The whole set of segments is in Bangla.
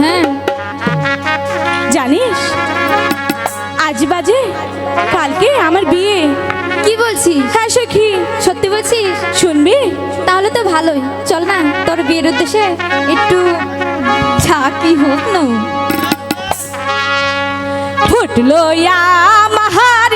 হ্যাঁ। জানিস আজ বাজে কালকে আমার বিয়ে। কি বলছিস? হ্যাঁ সখি। সত্যি বলছিস? শুনবি? তাহলে তো ভালোই। চল না তোর বিয়ের উদ্দেশ্যে একটু চা কি হোক না ফুটলো আমার বিয়ার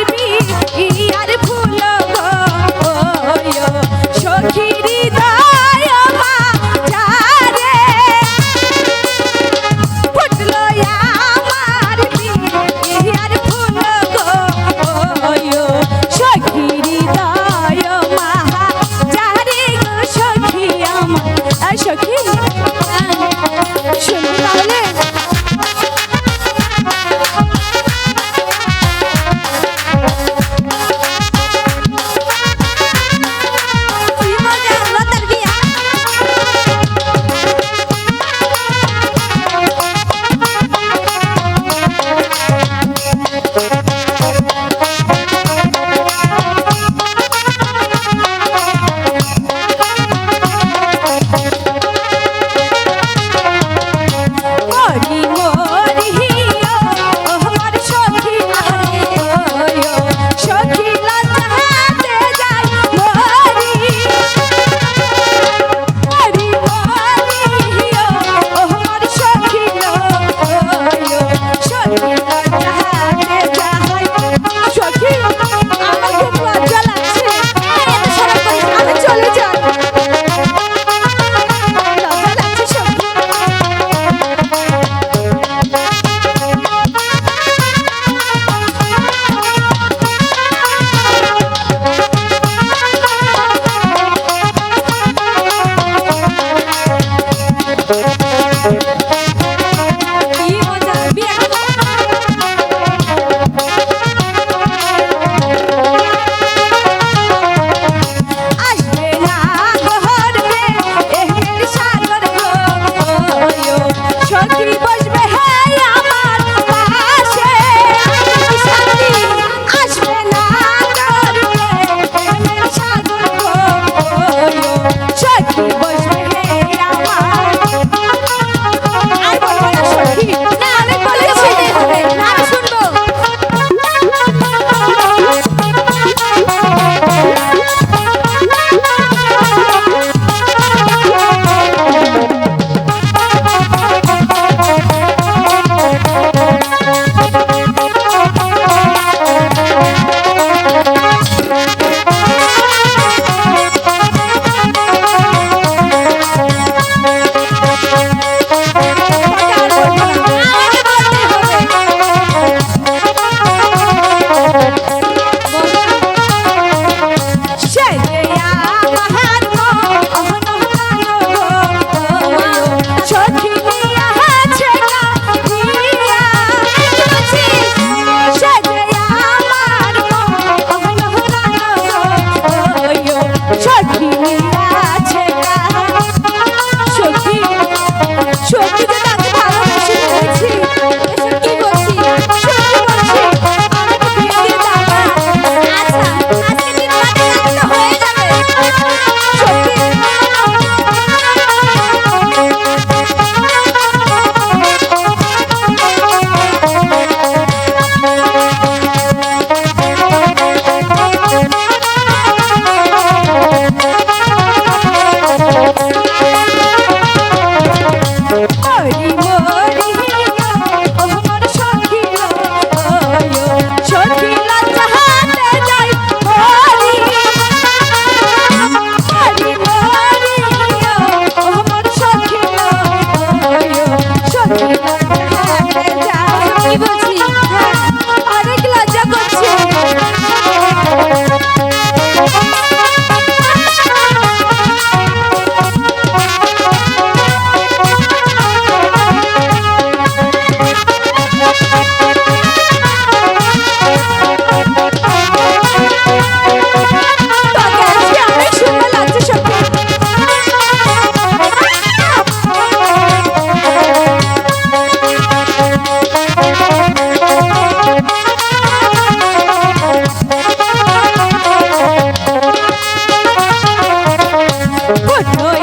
কত